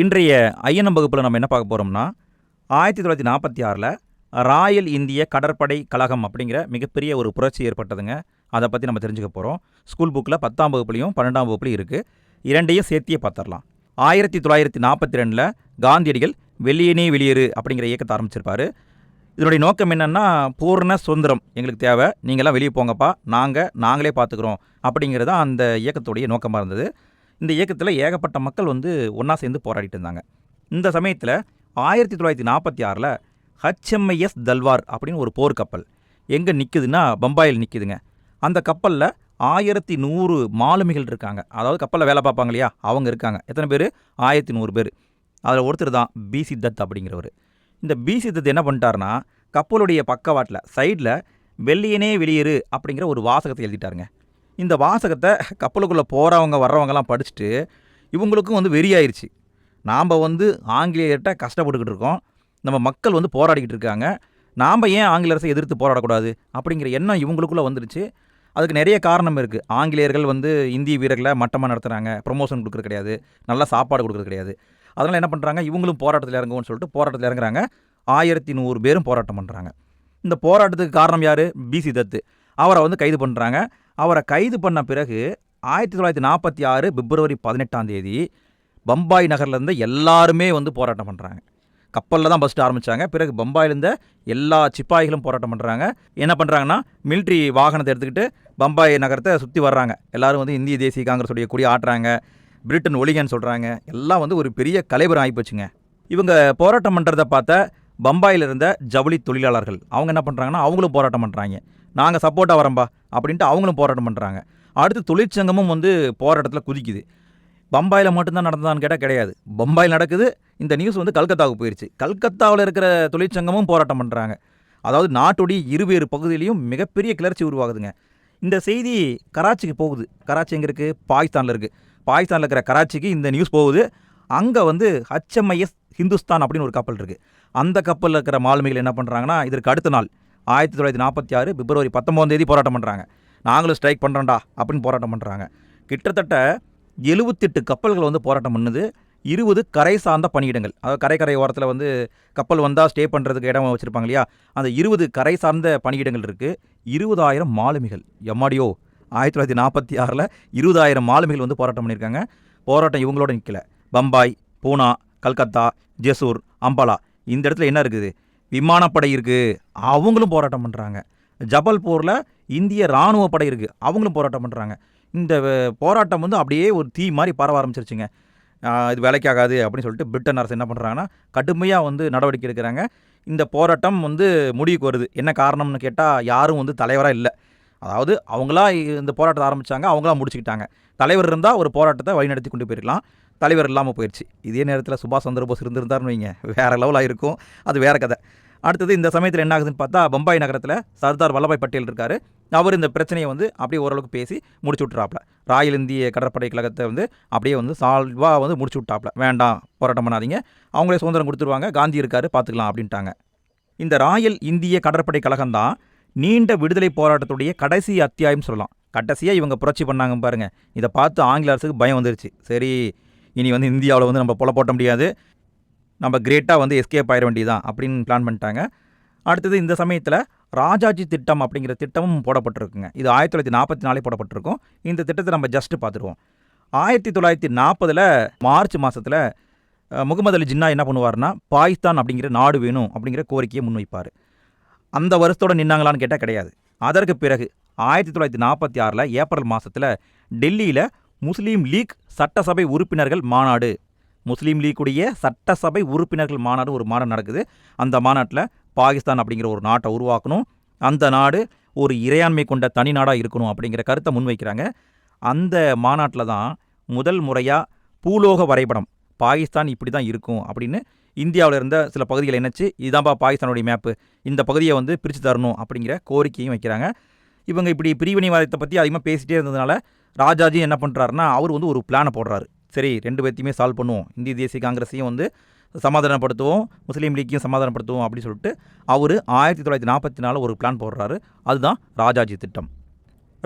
இன்றைய ஐயனம் வகுப்பில் நம்ம என்ன பார்க்க போகிறோம்னா ஆயிரத்தி தொள்ளாயிரத்தி நாற்பத்தி ஆறில் ராயல் இந்திய கடற்படை கழகம் அப்படிங்கிற மிகப்பெரிய ஒரு புரட்சி ஏற்பட்டதுங்க. அதை பற்றி நம்ம தெரிஞ்சுக்க போகிறோம் ஸ்கூல் புக்கில் பத்தாம் வகுப்புலையும் பன்னெண்டாம் வகுப்புலையும் இருக்குது இரண்டையும் சேர்த்தியே பார்த்துடலாம். ஆயிரத்தி தொள்ளாயிரத்தி நாற்பத்தி ரெண்டில் காந்தியடிகள் வெளியேனே வெளியேறு அப்படிங்கிற இயக்கத்தை ஆரம்பிச்சிருப்பாரு. இதனுடைய நோக்கம் என்னென்னா பூர்ண சுதந்திரம். எங்களுக்கு தேவை. நீங்களாம் வெளியே போங்கப்பா. நாங்கள் நாங்களே பார்த்துக்குறோம் அப்படிங்கிறது தான் அந்த இயக்கத்துடைய நோக்கமாக இருந்தது. இந்த இயக்கத்தில் ஏகப்பட்ட மக்கள் வந்து ஒன்றா சேர்ந்து போராடிட்டு இருந்தாங்க. இந்த சமயத்தில் ஆயிரத்தி தொள்ளாயிரத்தி நாற்பத்தி ஆறில் ஹச்எம்ஐஎஸ் தல்வார் அப்படின்னு ஒரு போர்க்கப்பல் எங்கே நிற்குதுன்னா பம்பாயில் நிற்குதுங்க அந்த கப்பலில் ஆயிரத்தி நூறு மாலுமிகள் இருக்காங்க. அதாவது கப்பலில் வேலை பார்ப்பாங்க இல்லையா? அவங்க இருக்காங்க. எத்தனை பேர்? ஆயிரத்தி நூறு பேர். அதில் ஒருத்தர் தான் பிசி தத் அப்படிங்கிறவர். இந்த பிசி தத் என்ன பண்ணிட்டாருன்னா கப்பலுடைய பக்கவாட்டில் சைடில் வெள்ளியனே வெளியேறு அப்படிங்கிற ஒரு வாசகத்தை எழுதிட்டாருங்க. இந்த வாசகத்தை கப்பலுக்குள்ளே போகிறவங்க வர்றவங்கலாம் படிச்சுட்டு இவங்களுக்கும் வந்து வெறியாயிருச்சு. நாம் வந்து ஆங்கிலேயர்கிட்ட கஷ்டப்பட்டுக்கிட்டு இருக்கோம். நம்ம மக்கள் வந்து போராடிக்கிட்டு இருக்காங்க. நாம் ஏன் ஆங்கில அரசை எதிர்த்து போராடக்கூடாது அப்படிங்கிற எண்ணம் இவங்களுக்குள்ளே வந்துருச்சு. அதுக்கு நிறைய காரணம் இருக்குது ஆங்கிலேயர்கள் வந்து இந்திய வீரர்களை மட்டமாக நடத்துகிறாங்க ப்ரொமோஷன் கொடுக்குறது கிடையாது. நல்லா சாப்பாடு கொடுக்குறது கிடையாது. அதனால் என்ன பண்ணுறாங்க இவங்களும் போராட்டத்தில் இறங்குவோம்னு சொல்லிட்டு போராட்டத்தில் இறங்குறாங்க. ஆயிரத்தி நூறு பேரும் போராட்டம் பண்ணுறாங்க இந்த போராட்டத்துக்கு காரணம் யார்? பிசி தத்து. அவரை வந்து கைது பண்ணுறாங்க அவரை கைது பண்ண பிறகு ஆயிரத்தி தொள்ளாயிரத்தி நாற்பத்தி ஆறு பிப்ரவரி பதினெட்டாம் தேதி பம்பாய் நகர்லேருந்து எல்லாருமே வந்து போராட்டம் பண்ணுறாங்க கப்பலில் தான் ஃபஸ்ட்டு ஆரம்பித்தாங்க பிறகு பம்பாயிலேருந்து எல்லா சிப்பாய்களும் போராட்டம் பண்ணுறாங்க என்ன பண்ணுறாங்கன்னா மிலிட்ரி வாகனத்தை எடுத்துக்கிட்டு பம்பாய் நகரத்தை சுற்றி வர்றாங்க. எல்லாரும் வந்து இந்திய தேசிய காங்கிரஸ் உடைய கொடி ஆட்டுறாங்க. பிரிட்டன் ஒளிகன்னு சொல்கிறாங்க எல்லாம் வந்து ஒரு பெரிய கலைபரம் ஆகிப்போச்சுங்க இவங்க போராட்டம் பண்ணுறத பார்த்தா பம்பாயில் இருந்த ஜவுளி தொழிலாளர்கள். அவங்க என்ன பண்ணுறாங்கன்னா அவங்களும் போராட்டம் பண்ணுறாங்க நாங்கள் சப்போர்ட்டாக வரம்பா அப்படின்ட்டு அவங்களும் போராட்டம் பண்ணுறாங்க அடுத்து தொழிற்சங்கமும் வந்து போராட்டத்தில் குதிக்குது. பம்பாயில் மட்டும்தான் நடந்ததான்னு கேட்டால் கிடையாது. பம்பாயில் நடக்குது இந்த நியூஸ் வந்து கல்கத்தாவுக்கு போயிடுச்சு கல்கத்தாவில் இருக்கிற தொழிற்சங்கமும் போராட்டம் பண்ணுறாங்க அதாவது நாட்டுடைய இருவேறு பகுதியிலையும் மிகப்பெரிய கிளர்ச்சி உருவாகுதுங்க. இந்த செய்தி கராச்சிக்கு போகுது. கராச்சி எங்கே இருக்குது பாகிஸ்தானில் இருக்குது பாகிஸ்தானில் இருக்கிற கராச்சிக்கு இந்த நியூஸ் போகுது. அங்கே வந்து ஹச்எம்ஐஎஸ் ஹிந்துஸ்தான் அப்படின்னு ஒரு கப்பல் இருக்குது அந்த கப்பலில் இருக்கிற மாலுமிகள் என்ன பண்ணுறாங்கன்னா இதற்கு அடுத்த நாள் ஆயிரத்தி தொள்ளாயிரத்தி நாற்பத்தி ஆறு பிப்ரவரி பத்தொம்போதாம் தேதி போராட்டம் பண்ணுறாங்க நாங்களும் ஸ்ட்ரைக் பண்ணுறோம்டா அப்படின்னு போராட்டம் பண்ணுறாங்க கிட்டத்தட்ட எழுபத்தெட்டு கப்பல்கள் வந்து போராட்டம் பண்ணுது. இருபது கரை சார்ந்த பணியிடங்கள். அதாவது கரை கரை ஓரத்தில் வந்து கப்பல் வந்தால் ஸ்டே பண்ணுறதுக்கு இடம் வச்சுருப்பாங்க இல்லையா? அந்த இருபது கரை சார்ந்த பணியிடங்கள் இருக்குது இருபதாயிரம் மாலுமிகள். எம்மாடியோ ஆயிரத்தி தொள்ளாயிரத்தி நாற்பத்தி ஆறில் இருபதாயிரம் மாலுமிகள் வந்து போராட்டம் பண்ணியிருக்காங்க. போராட்டம் இவங்களோட நிற்கல பம்பாய் பூனா கல்கத்தா ஜெசூர் அம்பாலா. இந்த இடத்துல என்ன இருக்குது? விமானப்படை இருக்குது அவங்களும் போராட்டம் பண்ணுறாங்க ஜபல்பூரில் இந்திய இராணுவ படை இருக்குது அவங்களும் போராட்டம் பண்ணுறாங்க இந்த போராட்டம் வந்து அப்படியே ஒரு தீ மாதிரி பரவ ஆரம்பிச்சிருச்சுங்க. இது வேலைக்காகாது அப்படின்னு சொல்லிட்டு பிரிட்டன் அரசு என்ன பண்ணுறாங்கன்னா கடுமையாக வந்து நடவடிக்கை எடுக்கிறாங்க. இந்த போராட்டம் வந்து முடிவுக்கு வருது. என்ன காரணம்னு கேட்டால் யாரும் வந்து தலைவராக இல்லை. அதாவது அவங்களா இந்த போராட்டத்தை ஆரம்பித்தாங்க அவங்களா முடிச்சுக்கிட்டாங்க. தலைவர் இருந்தால் ஒரு போராட்டத்தை வழிநடத்தி கொண்டு போயிருக்கலாம். தலைவர் இல்லாமல் போயிடுச்சு இதே நேரத்தில் சுபாஷ் சந்திரபோஸ் இருந்திருந்தார்னு வைங்க. வேறு லெவலாக இருக்கும். அது வேறு கதை. அடுத்தது இந்த சமயத்தில் என்ன ஆகுதுன்னு பார்த்தா பம்பாய் நகரத்தில் சர்தார் வல்லபாய் பட்டேல் இருக்கார். அவர் இந்த பிரச்சனையை வந்து அப்படியே ஓரளவுக்கு பேசி முடிச்சு விட்றாப்புல ராயல் இந்திய கடற்படை கழகத்தை வந்து அப்படியே வந்து சால்வாக வந்து முடிச்சு விட்டாப்புல. வேண்டாம் போராட்டம் பண்ணாதீங்க. அவங்களே சுதந்திரம் கொடுத்துருவாங்க. காந்தி இருக்கார் பார்த்துக்கலாம் அப்படின்ட்டாங்க. இந்த ராயல் இந்திய கடற்படை கழகம் தான் நீண்ட விடுதலை போராட்டத்துடைய கடைசி அத்தியாயம் சொல்லலாம். கடைசியாக இவங்க புரட்சி பண்ணாங்க பாருங்கள் இதை பார்த்து ஆங்கில அரசுக்கு பயம் வந்துருச்சு. சரி இனி வந்து இந்தியாவில் வந்து நம்ம பொல போட்ட முடியாது. நம்ம கிரேட்டாக வந்து எஸ்கேப் ஆயிட வேண்டியதான் அப்படின்னு பிளான் பண்ணிட்டாங்க. அடுத்தது இந்த சமயத்தில் ராஜாஜி திட்டம் அப்படிங்கிற திட்டமும் போடப்பட்டிருக்குங்க. இது ஆயிரத்தி தொள்ளாயிரத்தி நாற்பத்தி நாலே போடப்பட்டிருக்கும். இந்த திட்டத்தை நம்ம ஜஸ்ட் பார்த்துருவோம். ஆயிரத்தி தொள்ளாயிரத்தி நாற்பதில் மார்ச் மாதத்தில் முகமது அலி ஜின்னா என்ன பண்ணுவார்னா பாகிஸ்தான் அப்படிங்கிற நாடு வேணும் அப்படிங்கிற கோரிக்கையை முன்வைப்பார். அந்த வருஷத்தோட நின்னாங்களான்னு கேட்டால் கிடையாது. அதற்கு பிறகு ஆயிரத்தி தொள்ளாயிரத்தி நாற்பத்தி ஆறில் ஏப்ரல் மாதத்தில் டெல்லியில் முஸ்லீம் லீக் சட்டசபை உறுப்பினர்கள் மாநாடு. முஸ்லீம் லீக்குடைய சட்டசபை உறுப்பினர்கள் மாநாடு ஒரு மாநாடு நடக்குது. அந்த மாநாட்டில் பாகிஸ்தான் அப்படிங்கிற ஒரு நாட்டை உருவாக்கணும். அந்த நாடு ஒரு இறையாண்மை கொண்ட தனி நாடாக இருக்கணும் அப்படிங்கிற கருத்தை முன்வைக்கிறாங்க. அந்த மாநாட்டில் தான் முதல் முறையாக பூலோக வரைபடம் பாகிஸ்தான் இப்படி தான் இருக்கும் அப்படின்னு இந்தியாவில் இருந்த சில பகுதிகளை இணைச்சு இதுதான்ப்பா பாகிஸ்தானுடைய மேப்பு இந்த பகுதியை வந்து பிரித்து தரணும் அப்படிங்கிற கோரிக்கையும் வைக்கிறாங்க. இவங்க இப்படி பிரிவினைவாதத்தை பற்றி அதிகமாக பேசிகிட்டே இருந்ததுனால ராஜாஜி என்ன பண்ணுறாருன்னா அவர் வந்து ஒரு பிளானை போடுறாரு. சரி ரெண்டு பேர்த்தையுமே சால்வ் பண்ணுவோம். இந்திய தேசிய காங்கிரஸையும் வந்து சமாதானப்படுத்துவோம் முஸ்லீம் லீக்கையும் சமாதானப்படுத்துவோம் அப்படின்னு சொல்லிட்டு அவர் ஆயிரத்தி தொள்ளாயிரத்தி நாற்பத்தி நாலு ஒரு பிளான் போடுறாரு. அதுதான் ராஜாஜி திட்டம்.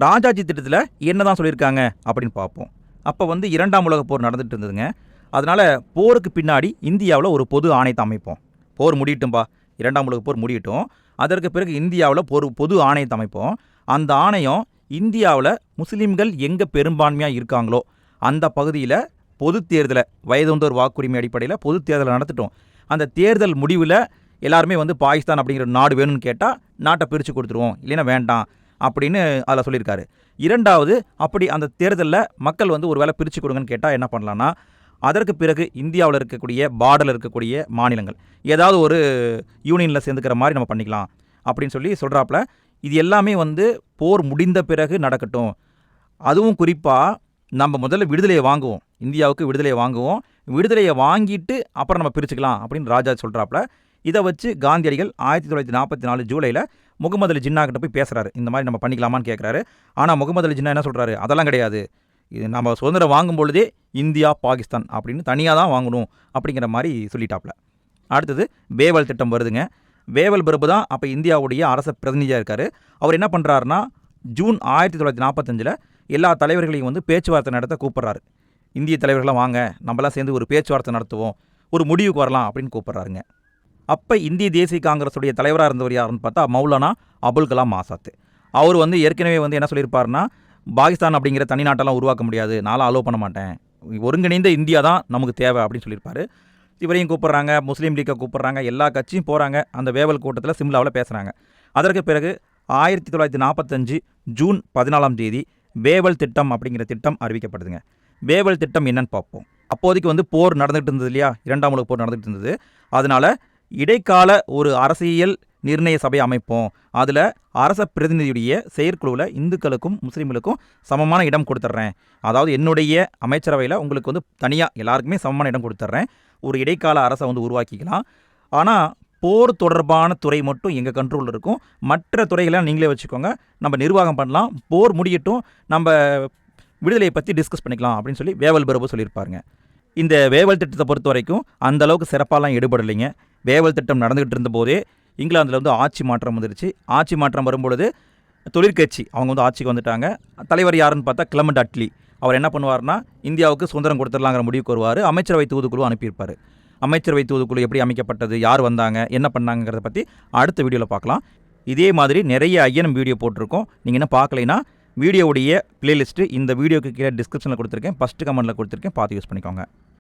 ராஜாஜி திட்டத்தில் என்ன தான் சொல்லியிருக்காங்க அப்படின்னு பார்ப்போம். அப்போ வந்து இரண்டாம் உலக போர் நடந்துட்டு இருந்ததுங்க. அதனால் போருக்கு பின்னாடி இந்தியாவில் ஒரு பொது ஆணையத்தை அமைப்போம். போர் முடியட்டும்பா. இரண்டாம் உலக போர் முடியட்டும். அதற்கு பிறகு இந்தியாவில் ஒரு பொது ஆணையத்தை அமைப்போம். அந்த ஆணையம் இந்தியாவில் முஸ்லீம்கள் எங்கே பெரும்பான்மையாக இருக்காங்களோ அந்த பகுதியில் பொது தேர்தலை வயதுந்தோர் வாக்குரிமை அடிப்படையில் பொது தேர்தலை நடத்திட்டோம். அந்த தேர்தல் முடிவில் எல்லாருமே வந்து பாகிஸ்தான் அப்படிங்கிற ஒரு நாடு வேணும்னு கேட்டால் நாட்டை பிரித்து கொடுத்துருவோம் இல்லைன்னா வேண்டாம் அப்படின்னு அதில் சொல்லியிருக்காரு. இரண்டாவது அப்படி அந்த தேர்தலில் மக்கள் வந்து ஒரு வேளை பிரித்து கொடுங்கன்னு கேட்டால் என்ன பண்ணலான்னா அதற்கு பிறகு இந்தியாவில் இருக்கக்கூடிய பார்டரில் இருக்கக்கூடிய மாநிலங்கள் ஏதாவது ஒரு யூனியனில் சேர்ந்துக்கிற மாதிரி நம்ம பண்ணிக்கலாம் அப்படின்னு சொல்லி சொல்கிறாப்புல இது எல்லாமே வந்து போர் முடிந்த பிறகு நடக்கட்டும். அதுவும் குறிப்பாக நம்ம முதல்ல விடுதலையை வாங்குவோம். இந்தியாவுக்கு விடுதலையை வாங்குவோம். விடுதலையை வாங்கிட்டு அப்புறம் நம்ம பிரிச்சுக்கலாம் அப்படின்னு ராஜா சொல்கிறாப்புல இதை வச்சு காந்தியடிகள் ஆயிரத்தி தொள்ளாயிரத்தி நாற்பத்தி நாலு ஜூலையில் முகமது அலி ஜின்னா கிட்ட போய் பேசுகிறாரு இந்த மாதிரி நம்ம பண்ணிக்கலாமான்னு கேட்குறாரு ஆனால் முகமது அலி ஜின்னா என்ன சொல்கிறாரு அதெல்லாம் கிடையாது. இது நம்ம சுதந்திரம் வாங்கும் பொழுதே இந்தியா பாகிஸ்தான் அப்படின்னு தனியாக தான் வாங்கணும் அப்படிங்கிற மாதிரி சொல்லிட்டாப்புல. அடுத்தது பேவல் திட்டம் வருதுங்க. வேவல் பிரபு தான் அப்போ இந்தியாவுடைய அரச பிரதிநிதியாக இருக்கார். அவர் என்ன பண்ணுறாருனா ஜூன் ஆயிரத்தி தொள்ளாயிரத்தி நாற்பத்தஞ்சில் எல்லா தலைவர்களையும் வந்து பேச்சுவார்த்தை நடத்த கூப்பிட்றாரு. இந்திய தலைவர்கள்லாம் வாங்க நம்மளாம் சேர்ந்து ஒரு பேச்சுவார்த்தை நடத்துவோம் ஒரு முடிவுக்கு வரலாம் அப்படின்னு கூப்பிட்றாருங்க. அப்போ இந்திய தேசிய காங்கிரஸுடைய தலைவராக இருந்தவர் யாருன்னு பார்த்தா மௌலானா அபுல் கலாம் ஆசாத். அவர் வந்து ஏற்கனவே வந்து என்ன சொல்லியிருப்பாருன்னா பாகிஸ்தான் அப்படிங்கிற தனி நாட்டெல்லாம் உருவாக்க முடியாது நான்லாம் அலோவ் பண்ண மாட்டேன். ஒருங்கிணைந்த இந்தியா தான் நமக்கு தேவை அப்படின்னு சொல்லியிருப்பாரு. இவரையும் கூப்பிட்றாங்க முஸ்லீம் லீக்கை கூப்பிட்றாங்க எல்லா கட்சியும் போகிறாங்க அந்த வேவல் கூட்டத்தில் சிம்லாவில் பேசுகிறாங்க அதற்கு பிறகு ஆயிரத்தி தொள்ளாயிரத்தி நாற்பத்தஞ்சு ஜூன் பதினாலாம் தேதி வேவல் திட்டம் அப்படிங்கிற திட்டம் அறிவிக்கப்படுதுங்க. வேவல் திட்டம் என்னன்னு பார்ப்போம். அப்போதைக்கு வந்து போர் நடந்துகிட்டு இருந்தது இல்லையா? இரண்டாம் உலக போர் நடந்துகிட்டு இருந்தது. அதனால் இடைக்கால ஒரு அரசியல் நிர்ணய சபை அமைப்போம். அதில் அரச பிரதிநிதியுடைய செயற்குழுவில் இந்துக்களுக்கும் முஸ்லீம்களுக்கும் சமமான இடம் கொடுத்துட்றேன் அதாவது என்னுடைய அமைச்சரவையில் உங்களுக்கு வந்து தனியாக எல்லாருக்குமே சமமான இடம் கொடுத்துட்றேன் ஒரு இடைக்கால அரசை வந்து உருவாக்கிக்கலாம். ஆனால் போர் தொடர்பான துறை மட்டும் எங்கள் கண்ட்ரோலில் இருக்கும். மற்ற துறைகளை நீங்களே வச்சுக்கோங்க. நம்ம நிர்வாகம் பண்ணலாம். போர் முடியட்டும். நம்ம விடுதலையை பற்றி டிஸ்கஸ் பண்ணிக்கலாம் அப்படின்னு சொல்லி வேவல் பிரபு சொல்லியிருப்பாருங்க. இந்த வேவல் திட்டத்தை பொறுத்த வரைக்கும் அந்த அளவுக்கு சிறப்பாலாம் ஈடுபடலைங்க. வேவல் திட்டம் நடந்துகிட்டு இருந்தபோதே இங்கிலாந்தில் வந்து ஆட்சி மாற்றம் வந்துருச்சு. ஆட்சி மாற்றம் வரும்பொழுது தொழிற்கட்சி அவங்க வந்து ஆட்சிக்கு வந்துட்டாங்க. தலைவர் யாருன்னு பார்த்தா கிளமண்ட் அட்லி. அவர் என்ன பண்ணுவார்னா இந்தியாவுக்கு சுதந்திரம் கொடுத்துடலாங்கிற முடிவுக்கு வருவார். அமைச்சரவை தூதுக்குழு அனுப்பியிருப்பார். அமைச்சரவை தூதுக்குழு எப்படி அமைக்கப்பட்டது யார் வந்தாங்க என்ன பண்ணாங்கிறத பற்றி அடுத்த வீடியோவில் பார்க்கலாம். இதே மாதிரி நிறைய ஐயனம் வீடியோ போட்டிருக்கோம். நீங்கள் என்ன பார்க்கலைன்னா வீடியோவுடைய பிளேலிஸ்ட்டு இந்த வீடியோக்கு கீழே டிஸ்கிரிப்ஷனில் கொடுத்துருக்கேன். ஃபஸ்ட்டு கமெண்ட்டில் கொடுத்துருக்கேன். பார்த்து யூஸ் பண்ணிக்கோங்க.